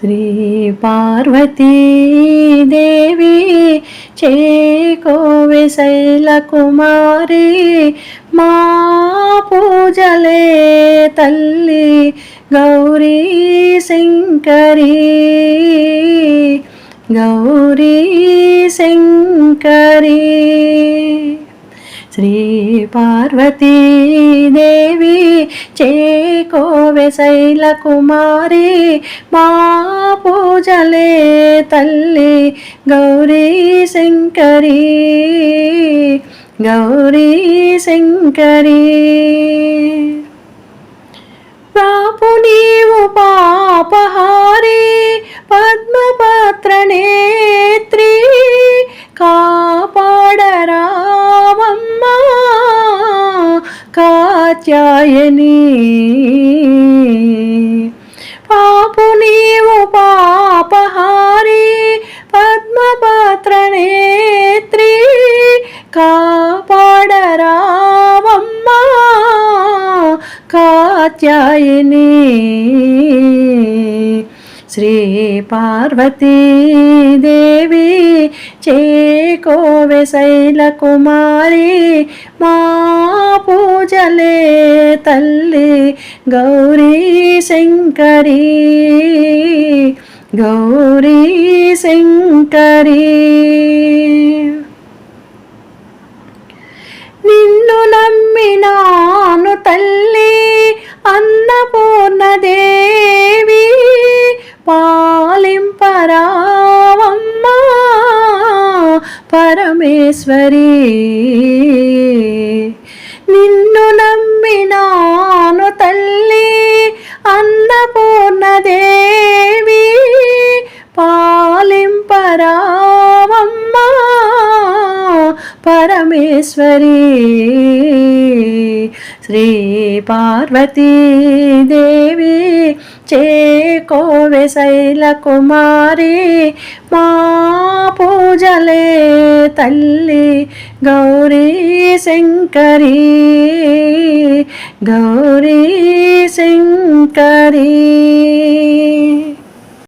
శ్రీ పార్వతీ దేవి చేకోవె శైలకుమారి మా పూజలే తల్లి గౌరీ శంకరీ. గౌరీ శంకరీ. శ్రీ పార్వతీదేవి దేవి చేకోవె శైలకుమారి మా పూజలే తల్లి గౌరీ శంకరీ. గౌరీ శంకరీ. ప్రాపు నీవు పాపహా కాత్యాయని పాపు నీవు పాపహారి పద్మపాత్ర నేత్రి కాపాడరావమ్మా కాత్యాయని. శ్రీ పార్వతీ దేవి చేకోవె శైలకుమారి మా పూజలే తల్లి గౌరీ శంకరీ. గౌరీ శంకరీ. పరమేశ్వరి. నిన్ను నమ్మినాను తల్లి అన్నపూర్ణదేవి. పాలింపరా పరమేశ్వరి శ్రీ పార్వతీ దేవి శైల కుమారి మా పూజలే తల్లి గౌరీ శంకరీ. గౌరీ శంకరీ.